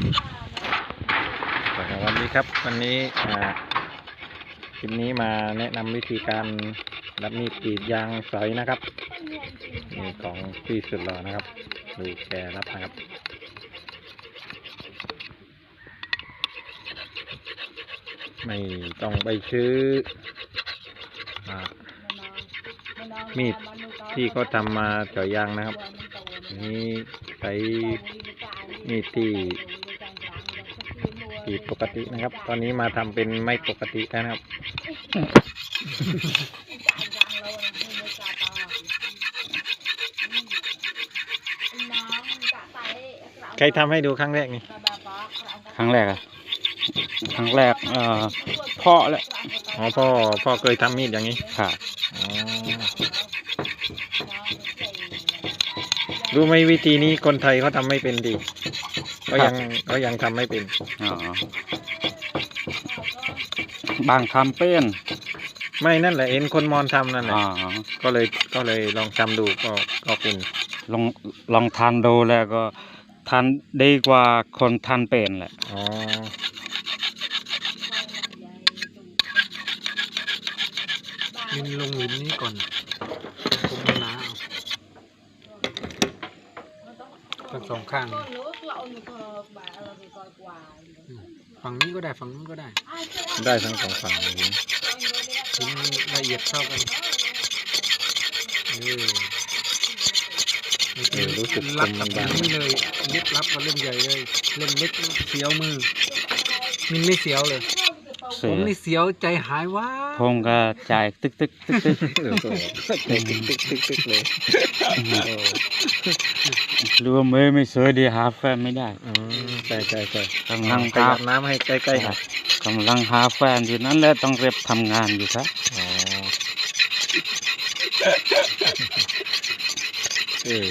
สวัสดีครับ วันนี้คลิปนี้มาแนะนำวิธีการรับมีดกรีดยางสอยนะครับนี่ของพี่สุดหล่อนะครับ ดูแกรับนะครับไม่ต้องไปซื้ออมีดที่เขาทำมาเจาะยางนะครับ นี่ใช้มีดที่ กรีดปกตินะครับ ตอนนี้มาทำเป็นไม่ปกติแล้วนะครับใครทำให้ดูครั้งแรกนี่ครั้งแรกอะครั้งแรกเอ่อพ่อแหละอ๋อพ่อพ่อเคยทำมีดอย่างนี้ค่ะอ๋อรู้ไหมวิธีนี้คนไทยเขาทำไม่เป็นดี ก็ยังก็ยังทำไม่เป็นอ๋อบางทำเป็นไม่นั่นแหละเอ็นคนมอญทำนั่นแหละอ๋อก็เลยก็เลยลองทำดูก็ก็เป็นลองลองทานดูแล้วก็ทานดีกว่าคนทานเป็นแหละอ๋อมินลงหลุมนี้ก่อนผมน้า ทั้งสองข้าง ฝั่งนี้ก็ได้ฝั่งนู้นก็ได้ได้ทั้งสองฝั่งเลยหินหินละเอียดเท่ากันเออเออรู้สึกรับคมมักับนบาง นี่เลยเล็บรับกับเล่มใหญ่เลย เล่มเล็กเสียวมือ มินไม่เสียวเลยเสีผมยนี่เสียวใจหายว่าผมก็จ่ายตึกตึกตึกตึกเออโอ้โหตึกตึกตึกตึกตึกเลยโอ้ รู้ว่าไม่ไม่สวยดีหาแฟนไม่ได้อืมใช่ใช่ใช่กำลังขหายับน้ำให้ใกล้ๆหน่อยกำลังหาแฟนอยู่นั่นแหละต้องเรียบทำงานอยู่ครับอ๋อเออ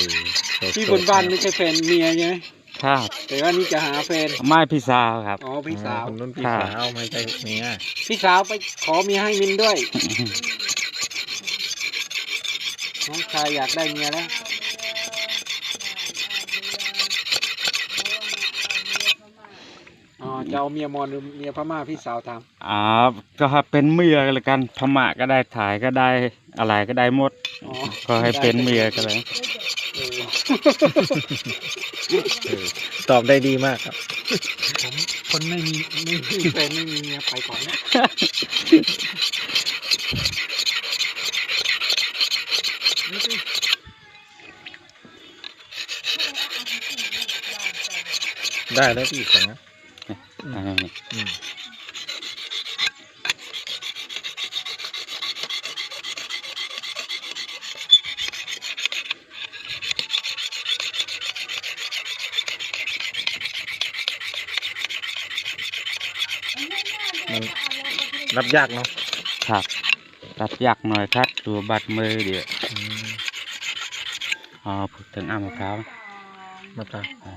สดๆที่บนบ้านไม่ใช่แฟนเมียใช่ไหมครับแต่ว่านี่จะหาแฟนไม่พี่สาวครับ อ๋อพี่สาวคนนู้นพี่ค่ะสาวไม่ใช่เมียพี่สาวไปขอเมียให้มินด้วยน้องชายอยากได้เมียแล้ว อ๋อ จะเอาเมียมอญหรือเมียพม่าพี่สาวทอ่าก็เป็นเมียกันละกันพม่าก็ได้ถ่ายก็ได้อะไรก็ได้หมดำอ๋อก็ให้เป็นเมียกันเลย เออเออตอบได้ดีมากครับ ผมคนไม่มีไม่มีแฟนไม่มีเมียไปก่อนนะได้แล้วพี่ของนะ อันนี้อืมมันรับยากเนาะครับ รับยากหน่อยครับตัวบัดมือเดี๋ยวอืมอ๋อพูดถึงอ้ามะพร้าวมะพร้าวอ่า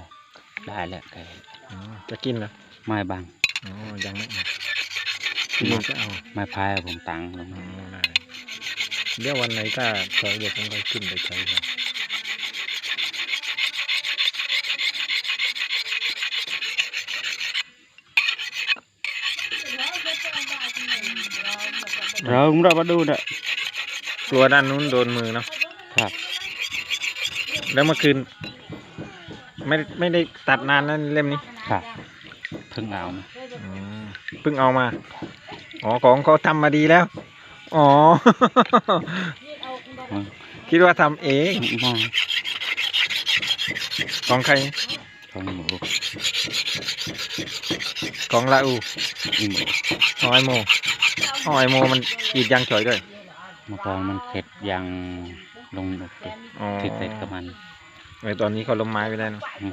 ได้แล้วไก่อ๋อจะกินเหรอ ไม้บางอ๋อยังไม่เอาพี่ลุงจะเอาไม้พายผมตังลงอ๋อมาได้เดี๋ยววันไหนถ้าสอยเดี๋ยวผมก็ขึ้นไปใช้ครับเราเรามาดูนะกลัวด้านนู้นโดนมือเนาะครับแล้วเมื่อคืน ไม่ไม่ได้ตัดนานนั่นเล่มนี้ครับ เพิ่งเอามาอืมเพิ่งเอามา อ๋อของเขาทำมาดีแล้ว อ๋ออืมคิดว่าทำเองมาของใครของหมูของลาอูอีหมูของไอโมของไอโมมันกรีดยางฉอยด้วยเมื่อก่อนมันเข็ดยางลงดกเลยอ๋อที่เสร็จกับมันไอตอนนี้เขาล้มไม้ไปแล้วเนอะอืม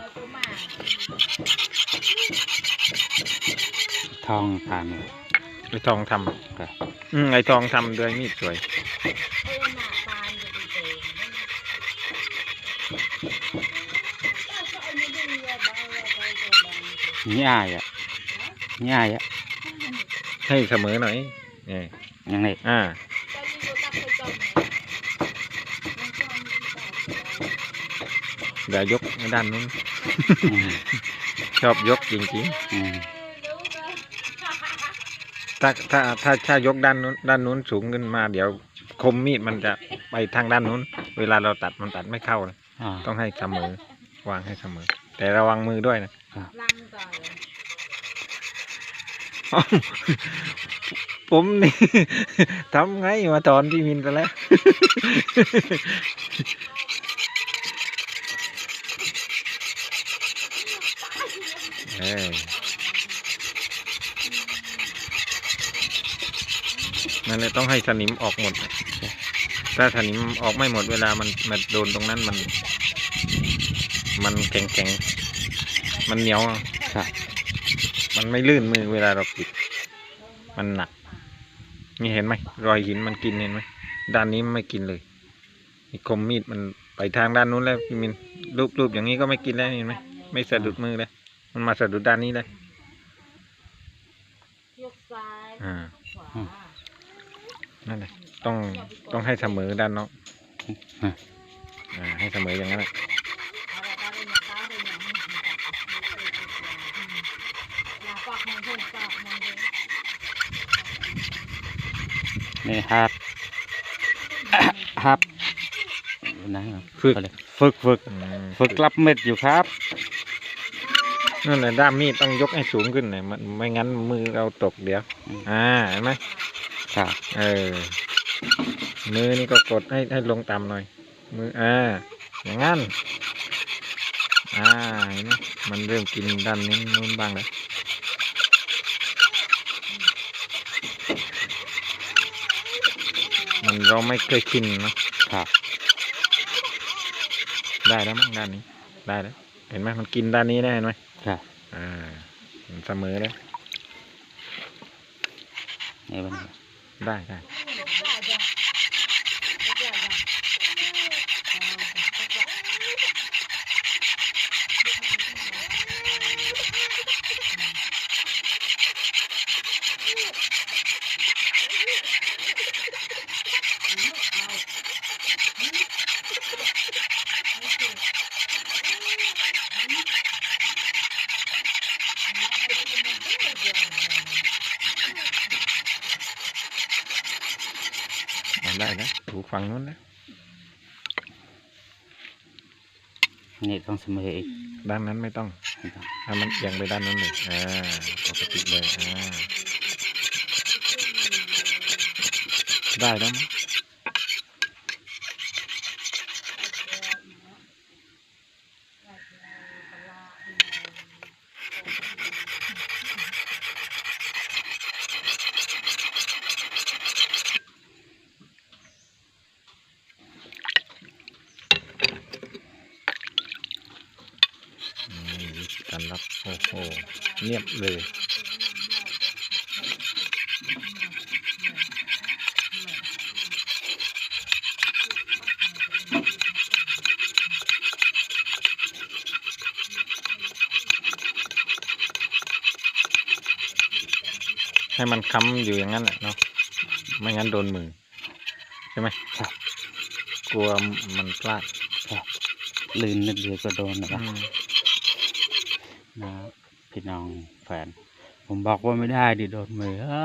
ทองผ่านเลยไอทองทครับำอืมไอทองทำด้วยมีดสวยง่ายอะง่ายอะให้เสมอหน่อยนี่ยังไงอ่าเดี๋ยวยกด้านนู้นอืมชอบยกจริงอืมๆ ถ้าถ้าถ้าถ้ายกด้านนู้นด้านนู้นสูงขึ้นมา เดี๋ยวคมมีดมันจะไปทางด้านนู้น เวลาเราตัดมันตัดไม่เข้าเลยอ่า ต้องให้เสมอวางให้เสมอ แต่ระวังมือด้วยนะอ้าวผมนี่ ทำไงมาตอนพี่มินไปแล้ว เอ้ย นั่นเลยต้องให้สนิมออกหมด ถ้าสนิมออกไม่หมดเวลามันมันโดนตรงนั้นมัน มันแข็งแข็งๆมันเหนียวครับมันไม่ลื่นมือเวลาเราปิด มันหนัก นี่เห็นไหมรอยหินมันกินเห็นไหมด้านนี้มันไม่กินเลยนี่คมมีดมันไปทางด้านนู้นแล้วพี่มินรูปรูปอย่างนี้ก็ไม่กินแล้วเห็นไหมไม่สะดุดมือเลยมันมาสะดุดด้านนี้เลยยกซ้ายอ่าขวา นั่นแหละต้องต้องให้เสมอด้านนอกอะอ่าให้เสมออย่างนั้นแหละเอาละได้เนี่ยซ้ายได้เนี่ยมันตัดอย่าปากมันเพิ่มปากมันเพิ่มนี่ฮับฮับนะฝึกเขาเรียฝึกฝึกอืมฝึกรับเม็ดอยู่ครับนั่นแหละด้ามมีดต้องยกให้สูงขึ้นเลยมันไม่งั้นมือเราตกเดี๋ยวอืมอ่าเห็นไหม ครับ เออ มือนี่ก็กดให้ให้ลงต่ำหน่อย มืออ่าอย่างงั้น อ่าเห็นไหมมันเริ่มกินด้านนี้นู้นบ้างแล้วมันเราไม่เคยชินเนอะครับ ได้แล้วมั้งด้านนี้ ได้แล้ว เห็นไหมมันกินด้านนี้ได้เห็นไหมครับ อ่ามันเสมอแล้วนี่มันได้ ได้ได้จ้ะได้จ้ะ เอาได้แล้วถูก ฝั่งนู้นแล้วนี่ต้องเสมออีกด้านนั้นไม่ต้องถ้ามันเอียงไปด้านนั้นเลยอ่าปกติเลยอ่าได้แล้วมั้ง นี่วิธีการรับ โอ้โห เงียบเลยให้มันค้ำอยู่อย่างนั้นแหละเนาะ ไม่งั้นโดนมือ ใช่ไหมครับกลัวมันพลาดครับลื่นนิดเดียวก็โดนนะคอืรับมนะ พี่น้องแฟน ผมบอกว่าไม่ได้ดิโดนมือเอ้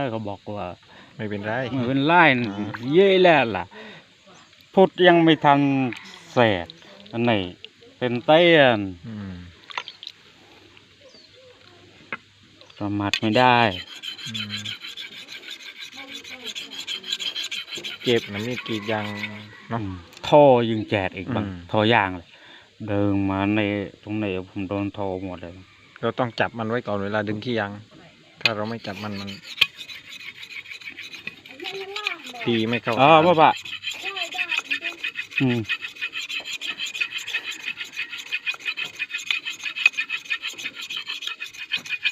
ยเขาบอกว่าไม่เป็นไรมือเป็นไล่นอ่าเย่แล้วล่ะพุดยังไม่ทันเสร็จอันนี้เป็นเต้นอืมประมาทไม่ได้อืมเจ็บนะมีดกรีดยางเนาะอืมท่อยิงแจดอีกบางอืมท่อย่างเลย เดินมาในตรงไหนผมโดนท่อหมดเลย เราต้องจับมันไว้ก่อนเวลาดึงขี้ยาง ถ้าเราไม่จับมันมันทีไม่เข้าอ๋อทางป่ะปะอืม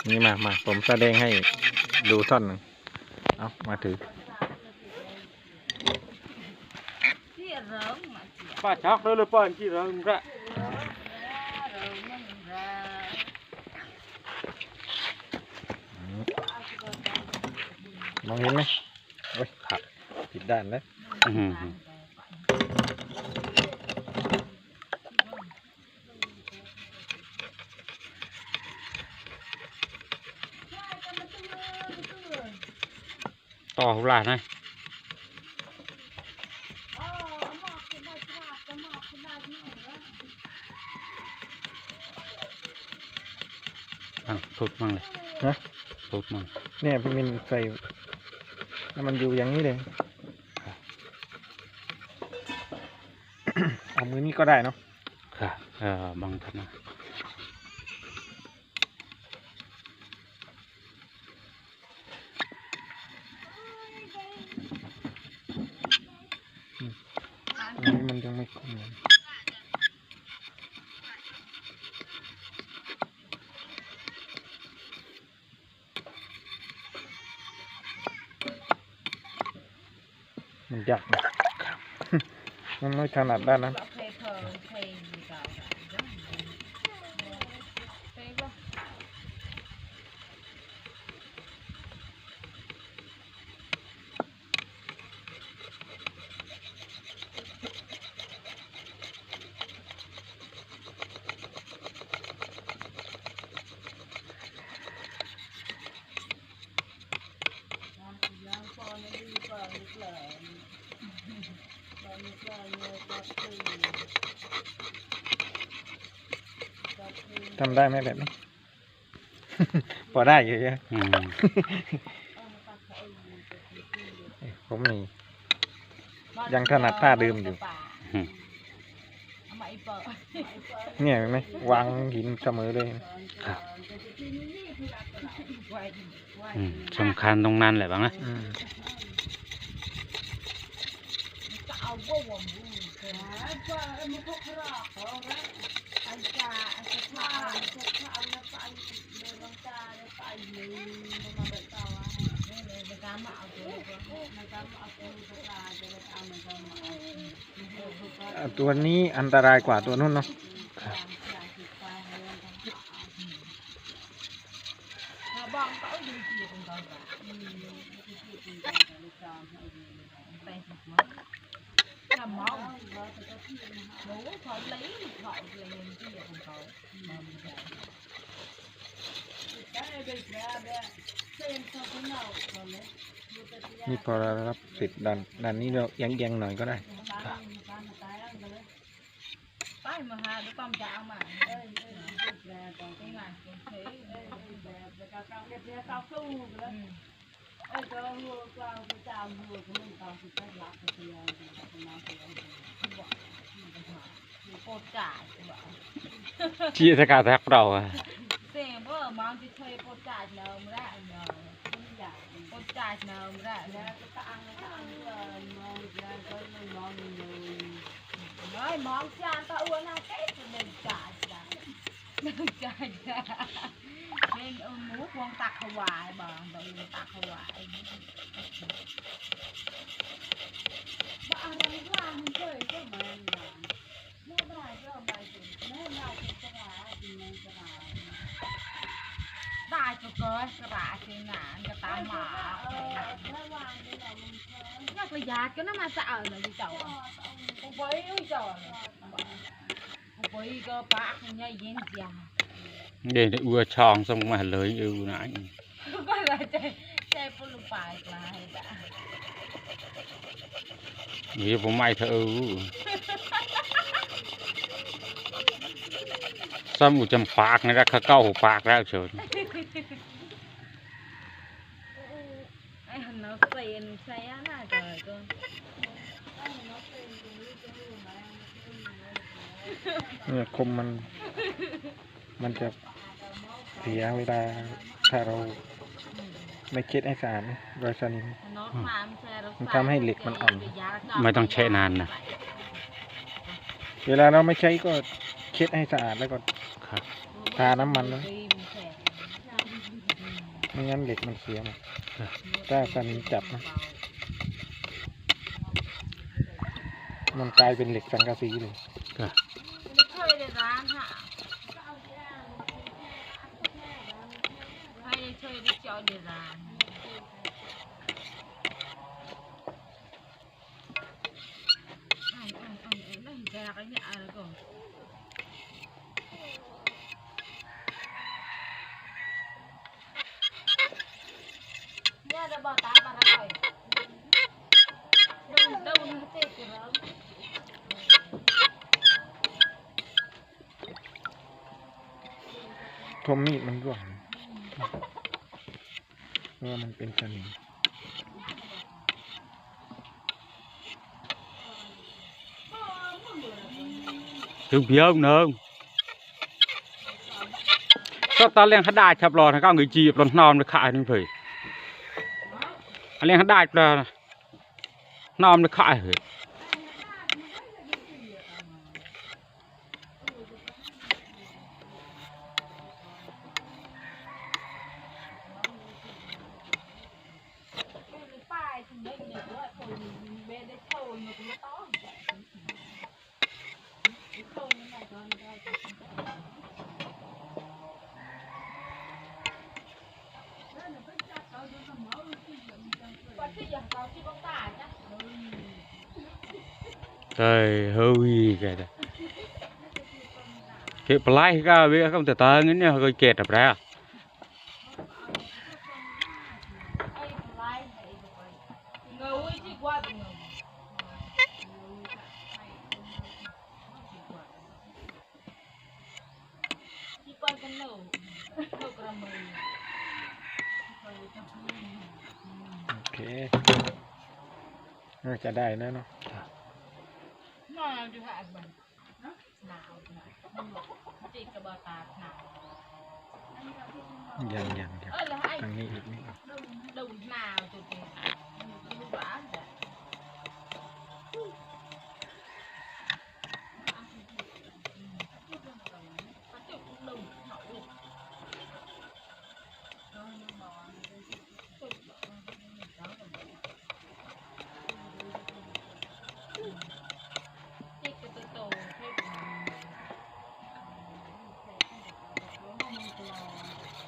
นี่มามาผมแสดงให้ดูท่อนหนึ่งเอามาถือเสียเริงมาเสียป้าชักเลยเลยป้าที่เราละ มองเห็นไหมโอ้ยขาดผิดด้านแล้วต่อหุ่นลาหน่อยถูกมั่งเลยนะถูกมั่งเนี่ยพี่มินใส่ แล้วมันอยู่อย่างนี้เลยเอามือนี้ก็ได้เนาะค่ะเออบังทันนะ อันนี้มันยังไม่คมเลย มันยากนะมันไม่ถนัดด้านนั้นบเพลเพลเพลงอยู่เก่าเพลงก็ ทำได้ไหมแบบนี้ พอได้อยู่ใช่ไหมอืมผมนี่ยังถนัดท่าเดิมอยู่อืมเอามาอีเปิดเนี่ยเห็นไหมวางหินเสมอเลยครับไว้ไว้อืมสำคัญตรงนั้นแหละบังนะอืมจะเอาว่าว่ามูเถอะว่าไอ้มันพกรอกเขาละไอ้จ่าไอ้จะพาไอ้จะพาแล้วไปเดินลงตาแล้วไปเลยมาแบบต่ออะเนี่ยเลยในการมาเอาตัวในการมาเอาตัวพวกเราจะ ตัวนี้อันตรายกว่าตัวนู้นเนาะไ สิมาทำมองหนูเขาlấy họ về những cáiของเขามาไม่ได้ได้ได้ได้เส้นเขาเป็นเราเขาเลย นี่พอเรารับสิทธิ์ดันดันนี้เรายังยังๆหน่อยก็ได้ ไปมาหาดูความจะเอามาเอ้ยเอ้ยแล้ตรงที่งานตรงที่เอ้ยแบบแล้วก็การเก็บเงินต่อสู้กันเอ้ยก็หัวกลางประจำหัวก็มันต่อสุดท้ายหลักก็คืออะไรประมาณนี้บอกโคตรจ่ายบอก ชี้สกาแทกเราอะ เสียงว่ามันจะเคยโคตรจ่ายเนาไม่ได้เนาไม่อยากโคตรจ่ายเนาไม่ได้แล้ว ก็ตั้งตั้งเลยมองแล้วก็ไม่มองเลย nói món chan ta uống nào cái thì đừng trả ra đừng trả ra lên múa con tặc hoài bờ bờ tặc hoài bà đang qua mình chơi cho mình mua bài cho bài thì mua nào thì cho bài thì mình cho bài cái đại thì ngàn cái tao mà nó phải giạt cho nó mà sợ là gì chậu không bấy ôi trời không bấy cơ bác nhây dính già เดี๋ยวอัวชองส่งมาเลยอือนก็เลยใจใจปุ่นปลายปลายจ้ะนี่ผมไม่เธออือซ้ำอุจำปากนะครับเขาเก้าหูปากแล้วเชิญไอ้หัน nó xèn xé nè trời cơ เนี่ยคมมัน มันจะ เสียเวลาถ้าเราไม่เช็ดให้สะอาดนะรอยสนิม nó phàm xe nó มันทำให้เหล็กมันอ่อน ไม่ต้องแช่นานนะ เวลาเราไม่ใช้ก็เช็ดให้สะอาดแล้วก็ครับ ทาน้ำมันนะไม่งั้นเหล็กมันเสียหมดถ้าสนิมจับนะมันกลายเป็นเหล็กสังกะสีเลยครับ thuê để rán hả hay đi thuê đi cho để şöyle şöyle lan. Ay ay ay ay lan dağını argo. Ya da bata bana koy. Lan davunu tekrar. Có mịn lắm rồi ราะว่ามันเป็นสนิมถึงเพียวเนิงก็ตอนเลี้ยงขดาชับรอนะก็เงยจีบรอนนอมเลยขายนึงเผยเลี้ยงขดาปลานอมเลยขายเผย trời hơi kìa đây cái play ra biết không từ từ nữa hơi kẹt ra à. Okay. นเนาะเนาะกระมือโอเคน่าจะได้นะเนาะหนาวดูหาบันหนาวหนาวมันบอกจิกกระบอกตาหนาวยังยังยังเออแล้วไอ้ทางนี้อีกนิดดูหนาวตัวจริงดูบ้านแต่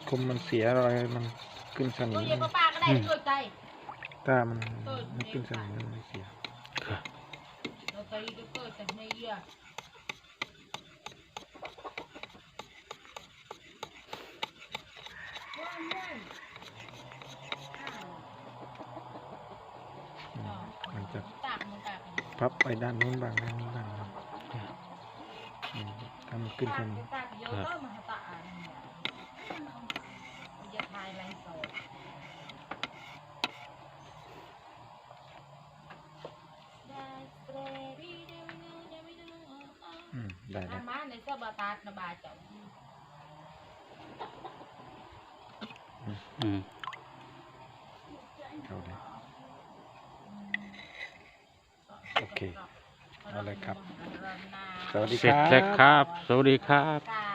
คมมันเสียรอยมันขึ้นสนิตัวมเย็นป้าก็ได้ตัวใจถ้ามันไม่ขึ้นสนิมมันไม่เสียเราตีก็เกิดจากในเยื่ออืมมันจะตากมันตากพับไปด้านนู้นบ้างด้านนี้บ้างเนาะอืมถ้ามันขึ้นสตากนิม ตากเยอะก็มาตากจะทายไรโซอืมได้อาแล้วมาในเสื้อบาตาดบาจับ ừ. เอาเลยโอเค เอาเลยครับ สวัสดีเสคร็จรับ แล้วครับ สวัสดีครับกา